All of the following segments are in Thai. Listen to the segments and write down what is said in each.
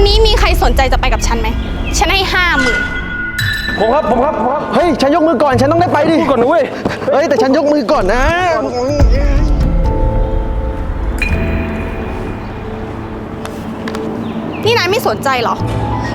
วันนี้มีใครสนใจจะไปกับฉันไหม ฉันให้ห้าหมื่นผมครับ ผมครับ ผมครับ เฮ้ย ฉันยกมือก่อน ฉันต้องได้ไปดิพูดก่อนนะเว้ย เฮ้ย แต่ฉันยกมือก่อนนะ นี่นายไม่สนใจเหรอ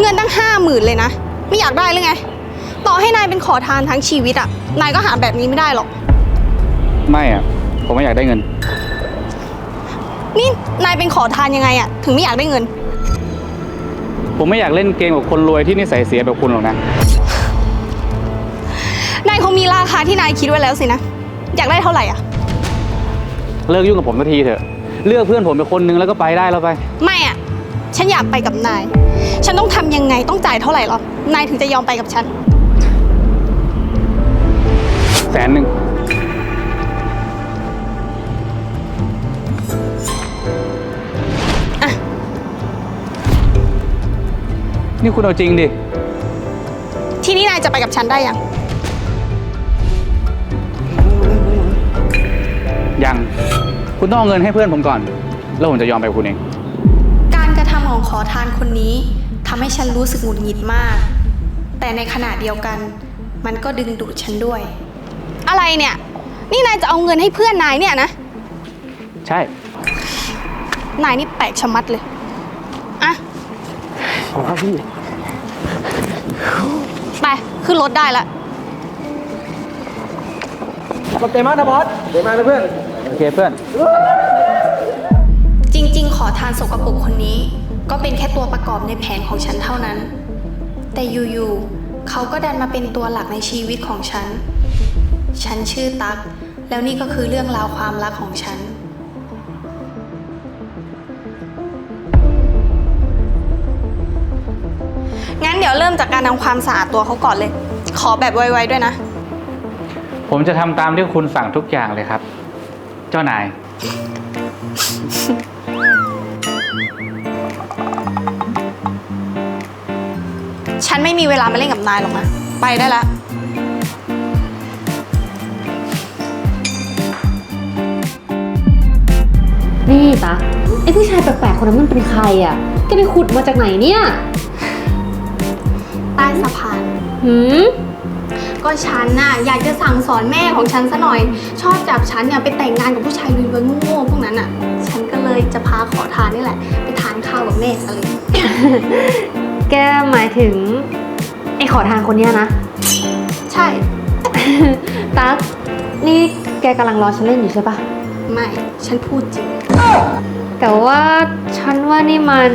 เงินตั้งห้าหมื่นเลยนะ ไม่อยากได้หรือไง ต่อให้นายเป็นขอทานทั้งชีวิตอะนายก็หาแบบนี้ไม่ได้หรอก ไม่อะผมไม่อยากได้เงิน นี่นายเป็นขอทานยังไงอะถึงไม่อยากได้เงิน ผมไม่อยากเล่นเกมกับคนรวยที่นิสัยเสียแบบคุณหรอกนะ นายคงมีราคาที่นายคิดไว้แล้วสินะ อยากได้เท่าไหร่อะเลิกยุ่งกับผมสักทีเถอะ เลือกเพื่อนผมเป็นคนนึงแล้วก็ไปได้แล้วไป ไม่อะฉันอยากไปกับนาย ฉันต้องทำยังไงต้องจ่ายเท่าไหร่หรอ นายถึงจะยอมไปกับฉัน แสนหนึ่ง นี่คุณเอาจริงดิ ทีนี้นายจะไปกับฉันได้ยัง ยัง คุณต้องเอาเงินให้เพื่อนผมก่อน แล้วผมจะยอมไปกับคุณเอง การกระทำของขอทานคนนี้ทำให้ฉันรู้สึกหงุดหงิดมาก แต่ในขณะเดียวกัน มันก็ดึงดูดฉันด้วย อะไรเนี่ย นี่นายจะเอาเงินให้เพื่อนนายเนี่ยนะ ใช่ นายนี่แปลกชะมัดเลย อะผมครับพี่ ไป ขึ้นรถได้ละ ขอบใจมากนะบอสขอบใจมากนะเพื่อน โอเคเพื่อน จริง ๆ ขอทานสกปรกคนนี้ ก็เป็นแค่ตัวประกอบในแผนของฉันเท่านั้น แต่อยู่ๆเขาก็ดันมาเป็นตัวหลักในชีวิตของฉัน ฉันชื่อตั๊กแล้วนี่ก็คือเรื่องราวความรักของฉัน ดี๋ยวเริ่มจากการทำความสะอาดตัวเขาก่อนเลย ขอแบบไวๆด้วยนะ ผมจะทำตามที่คุณสั่งทุกอย่างเลยครับ เจ้านาย ฉันไม่มีเวลามาเล่นกับนายหรอกนะ ไปได้ละ นี่ตาไอ้ผู้ชายแปลกๆคนนั้นมันเป็นใครอะ แกไปขุดมาจากไหนเนี่ย ใต้สะพาน หืม ก็ฉันน่ะอยากจะสั่งสอนแม่ของฉันซะหน่อย ชอบจับฉันเนี่ยไปแต่งงานกับผู้ชายรวยๆโง่ๆพวกนั้นอะ ฉันก็เลยจะพาขอทานนี่แหละ ไปทานข้าวกับแม่ซะเลย แกหมายถึง ไอ้ขอทานคนเนี้ยนะ ใช่ ตั๊กนี่แกกำลังรอฉันเล่นอยู่ใช่ปะไม่ ฉันพูดจริง แต่ว่าฉันว่านี่มัน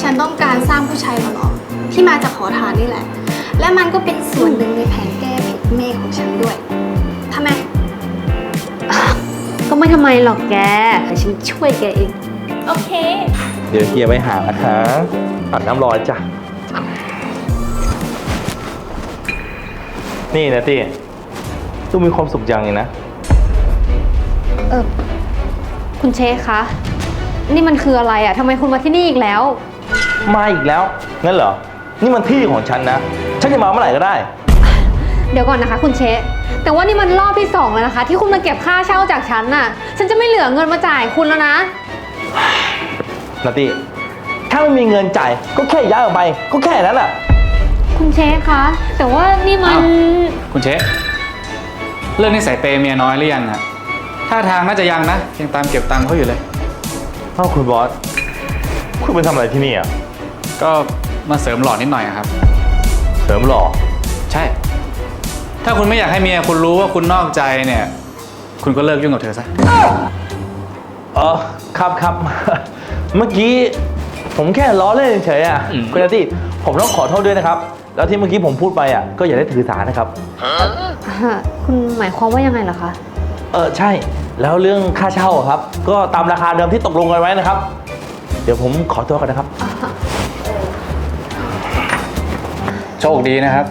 ฉันต้องการสร้างผู้ชายหล่อๆ ที่มาจากขอทานนี่แหละ และมันก็เป็นส่วนหนึ่งในแผนแก้เผ็ดแม่ของฉันด้วยทำไม ก็ไม่ทำไมหรอกแกแต่ฉันช่วยแกเอง โอเค เดี๋ยวเฮียไปหานะคะอาบน้ำร้อนจ้ะ นี่นะตี้ตูมีความสุขจังเลยนะ เออ คุณเชคคะ นี่มันคืออะไรอะทำไมคุณมาที่นี่อีกแล้ว มาอีกแล้ว งั้นเหรอ นี่มันที่ของฉันนะ ฉันจะมาเมื่อไหร่ก็ได้ เดี๋ยวก่อนนะคะ คุณเชคแต่ว่านี่มันรอบที่สองแล้วนะคะ ที่คุณมาเก็บค่าเช่าจากฉันน่ะ ฉันจะไม่เหลือเงินมาจ่ายคุณแล้วนะ นาตี้ถ้าไม่มีเงินจ่ายก็แค่ย้ายออกไป ก็แค่นั้นแหละ คุณเชคคะ แต่ว่านี่มัน อ้าว คุณเชะเรื่องนิสัยเปย์เมียน้อยหรือยังอะท่าทางน่าจะยังนะ ยังตามเก็บตังค์เขาอยู่เลย เอ้าคุณบอส คุณไปทำอะไรที่นี่อะ ก็ มาเสริมหล่อนิดหน่อยอะครับ เสริมหล่อ ใช่ ถ้าคุณไม่อยากให้เมียคุณรู้ว่าคุณนอกใจเนี่ย คุณก็เลิกยุ่งกับเธอซะ เออครับครับ เมื่อกี้ผมแค่ล้อเล่นเฉยๆอะอืม คุณนาตี้ผมต้องขอโทษด้วยนะครับ แล้วที่เมื่อกี้ผมพูดไปอะก็อย่าได้ถือสานะครับคุณหมายความว่ายังไงเหรอคะ เออใช่ แล้วเรื่องค่าเช่าอะครับ ก็ตามราคาเดิมที่ตกลงกันไว้นะครับ เดี๋ยวผมขอตัวกันนะครับ โชคดีนะครับ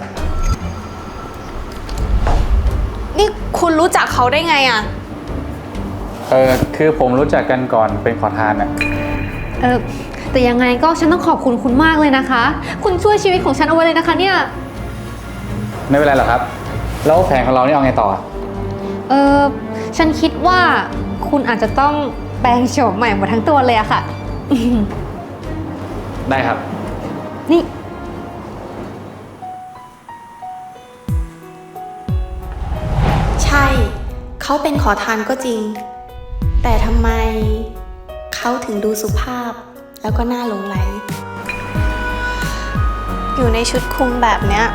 นี่คุณรู้จักเขาได้ไงอะเออคือผมรู้จักกันก่อนเป็นขอทานอะเออแต่ยังไงก็ฉันต้องขอบคุณคุณมากเลยนะคะ คุณช่วยชีวิตของฉันเอาไว้เลยนะคะเนี่ย ไม่เป็นไรหรอกครับ แล้วแผนของเรานี่เอาไงต่อ เออฉันคิดว่าคุณอาจจะต้องแปลงโฉมใหม่หมดทั้งตัวเลยอะค่ะ ได้ครับ นี่ เขาเป็นขอทานก็จริง แต่ทำไมเขาถึงดูสุภาพแล้วก็น่าหลงไหล อยู่ในชุดคลุมแบบเนี้ย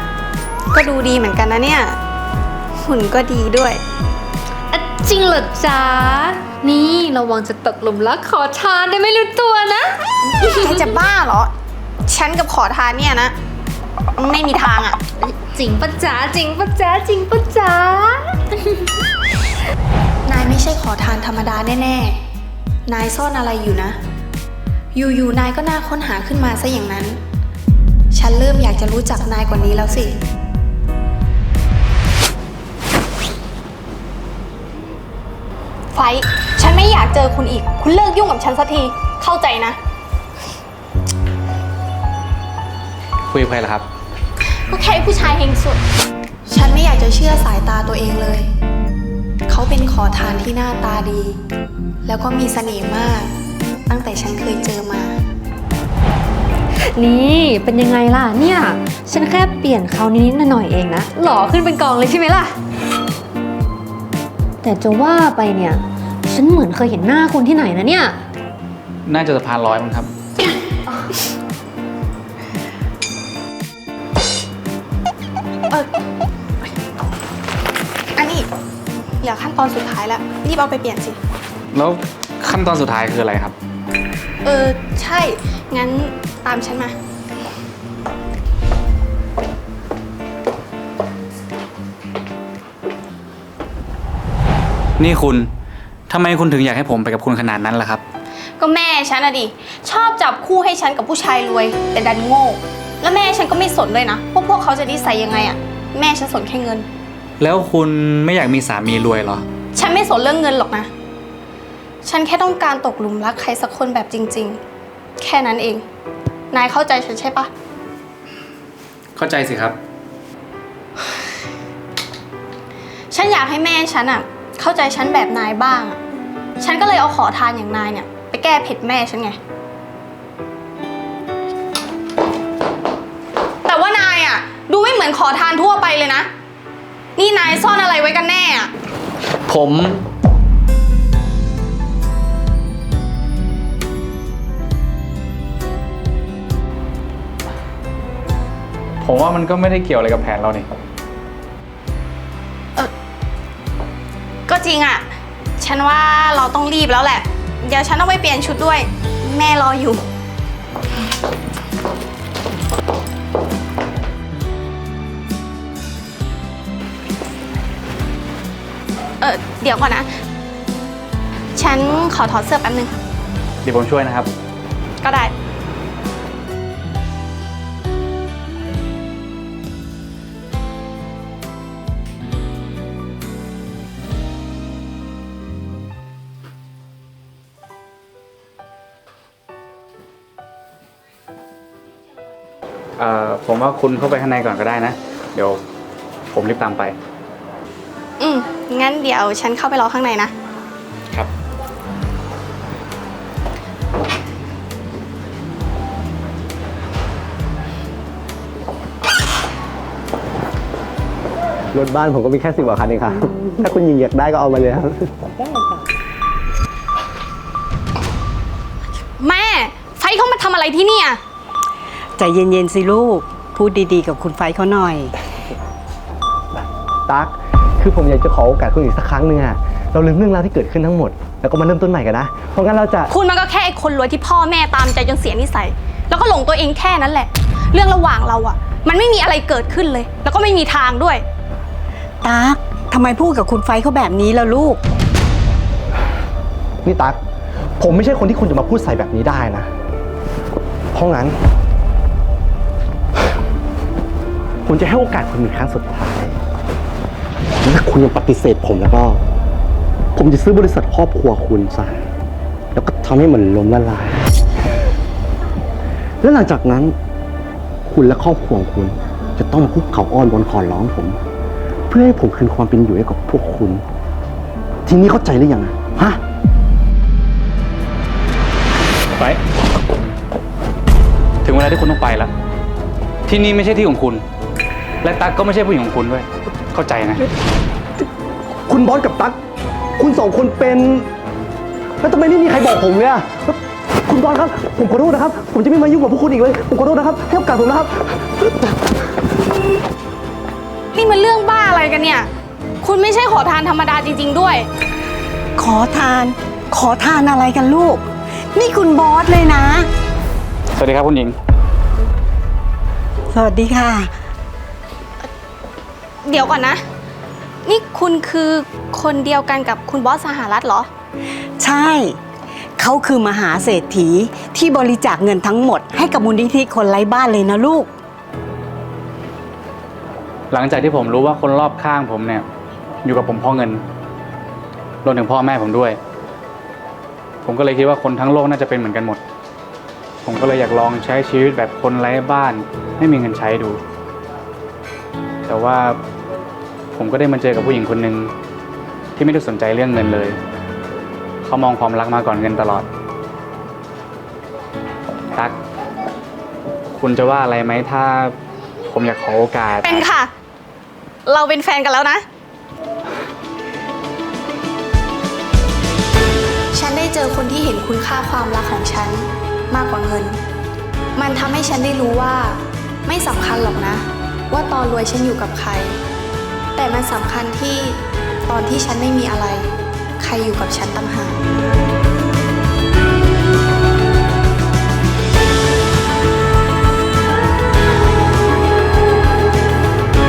ก็ดูดีเหมือนกันนะเนี่ย หุ่นก็ดีด้วยอะจริงเหรอจ๊ะ นี่ระวังจะตกหลุมรักขอทานได้ไม่รู้ตัวนะ แกจะบ้าเหรอ ฉันกับขอทานเนี่ยนะ ไม่มีทางอะจริงปะจ๊ะจริงปะจ๊ะจริงปะจ๊ะนายไม่ใช่ขอทานธรรมดาแน่ๆ นายซ่อนอะไรอยู่นะ อยู่ๆ นายก็น่าค้นหาขึ้นมาซะอย่างนั้น ฉันเริ่มอยากจะรู้จักนายกว่านี้แล้วสิ ไฟท์ฉันไม่อยากเจอคุณอีก คุณเลิกยุ่งกับฉันสักที เข้าใจนะ คุยกับใครล่ะครับ ก็แค่ผู้ชายเฮงสุด ฉันไม่อยากจะเชื่อสายตาตัวเองเลย เขาเป็นขอทานที่หน้าตาดี แล้วก็มีเสน่ห์มาก ตั้งแต่ฉันเคยเจอมา นี่เป็นยังไงล่ะเนี่ย ฉันแค่เปลี่ยนเขานิดๆหน่อยๆเองนะ หล่อขึ้นเป็นกองเลยใช่ไหมล่ะ แต่จะว่าไปเนี่ย ฉันเหมือนเคยเห็นหน้าคุณที่ไหนนะเนี่ย น่าจะสะพานร้อยมั้งครับ เอออันนี้เหลือขั้นตอนสุดท้ายแล้วรีบเอาไปเปลี่ยนสิ แล้วขั้นตอนสุดท้ายคืออะไรครับ เออ ใช่ งั้นตามฉันมา นี่คุณทำไมคุณถึงอยากให้ผมไปกับคุณขนาดนั้นล่ะครับ ก็แม่ฉันอะดิ ชอบจับคู่ให้ฉันกับผู้ชายรวย แต่ดันโง่ แล้วแม่ฉันก็ไม่สนเลยนะว่าพวกเขาจะนิสัยยังไงอะแม่ฉันสนแค่เงิน แล้วคุณไม่อยากมีสามีรวยเหรอ ฉันไม่สนเรื่องเงินหรอกนะ ฉันแค่ต้องการตกหลุมรักใครสักคนแบบจริง ๆ แค่นั้นเอง นายเข้าใจฉันใช่ปะเข้าใจสิครับ ฉันอยากให้แม่ฉันอะเข้าใจฉันแบบนายบ้างอะฉันก็เลยเอาขอทานอย่างนายเนี่ย ไปแก้เผ็ดแม่ฉันไง ม่เหมือนขอทานทั่วไปเลยนะ นี่นายซ่อนอะไรไว้กันแน่อะผม ผมว่ามันก็ไม่ได้เกี่ยวอะไรกับแผนเรานี่ก็จริงอะฉันว่าเราต้องรีบแล้วแหละ เดี๋ยวฉันต้องไปเปลี่ยนชุดด้วย แม่รออยู่ เออเดี๋ยวก่อนนะ ฉันขอถอดเสื้อแป๊บนึง เดี๋ยวผมช่วยนะครับ ก็ได้ เอ่อผมว่าคุณเข้าไปข้างในก่อนก็ได้นะ เดี๋ยวผมรีบตามไป อืม งั้นเดี๋ยวฉันเข้าไปรอข้างในนะ ครับ รถบ้านผมก็มีแค่สิบกว่าคันเองครับ ถ้าคุณหญิงอยากได้ก็เอามาเลยครับ แม่ ไฟเขามาทำอะไรที่เนี่ยใจเย็นๆสิลูก พูดดีๆกับคุณไฟเขาหน่อย ตั๊ก คือผมอยากจะขอโอกาสคุณอีกสักครั้งหนึ่งอะเราลืมเรื่องราวที่เกิดขึ้นทั้งหมด แล้วก็มาเริ่มต้นใหม่กันนะ เพราะงั้นเราจะคุณมันก็แค่ไอ้คนรวยที่พ่อแม่ตามใจจนเสียนิสัย แล้วก็หลงตัวเองแค่นั้นแหละ เรื่องระหว่างเราอะมันไม่มีอะไรเกิดขึ้นเลย แล้วก็ไม่มีทางด้วยตั๊กทำไมพูดกับคุณไฟเขาแบบนี้ล่ะลูก นี่ตั๊กผมไม่ใช่คนที่คุณจะมาพูดใส่แบบนี้ได้นะ เพราะงั้น ผมจะให้โอกาสคุณอีกครั้งสุดท้ายถ้า คุณยังปฏิเสธผมแล้วก็ ผมจะซื้อบริษัทครอบครัวคุณซะแล้วก็ทำให้มันล้มละลาย แล้วหลังจากนั้น คุณและครอบครัวของคุณ จะต้องมาคุกเข่าอ้อนบนขอร้องผม เพื่อให้ผมคืนความเป็นอยู่ให้กับพวกคุณ ทีนี้เข้าใจหรือยังอะฮะ ไป ถึงเวลาที่คุณต้องไปแล้ว ที่นี่ไม่ใช่ที่ของคุณ และตั๊กก็ไม่ใช่ผู้หญิงของคุณด้วย เข้าใจนะ คุณบอสกับตั๊กคุณสองคนเป็น แล้วทำไมไม่มีใครบอกผมเลยอะคุณบอสครับ ผมขอโทษนะครับ ผมจะไม่มายุ่งกับพวกคุณอีกเลย ผมขอโทษนะครับให้โอกาสผมนะครับ นี่มันเรื่องบ้าอะไรกันเนี่ย คุณไม่ใช่ขอทานธรรมดาจริง ๆ ด้วย ขอทาน ขอทานอะไรกันลูก นี่คุณบอสเลยนะ สวัสดีครับคุณหญิง สวัสดีค่ะ เดี๋ยวก่อนนะ นี่คุณคือคนเดียวกันกับคุณบอสสหรัฐเหรอ ใช่ เขาคือมหาเศรษฐีที่บริจาคเงินทั้งหมด ให้กับมูลนิธิคนไร้บ้านเลยนะลูก หลังจากที่ผมรู้ว่าคนรอบข้างผมเนี่ย อยู่กับผมเพราะเงินรวมถึงพ่อแม่ผมด้วย ผมก็เลยคิดว่าคนทั้งโลกน่าจะเป็นเหมือนกันหมด ผมก็เลยอยากลองใช้ชีวิตแบบคนไร้บ้าน ไม่มีเงินใช้ดู แต่ว่า ผมก็ได้มาเจอกับผู้หญิงคนหนึ่งที่ไม่ได้สนใจเรื่องเงินเลย เขามองความรักมาก่อนเงินตลอด ตัก คุณจะว่าอะไรไหมถ้าผมอยากขอโอกาส เป็นค่ะ เราเป็นแฟนกันแล้วนะ ฉันได้เจอคนที่เห็นคุณค่าความรักของฉันมากกว่าเงิน มันทำให้ฉันได้รู้ว่า ไม่สำคัญหรอกนะ ว่าตอนรวยฉันอยู่กับใคร แต่มันสำคัญที่ตอนที่ฉันไม่มีอะไร ใครอยู่กับฉันต่างหาก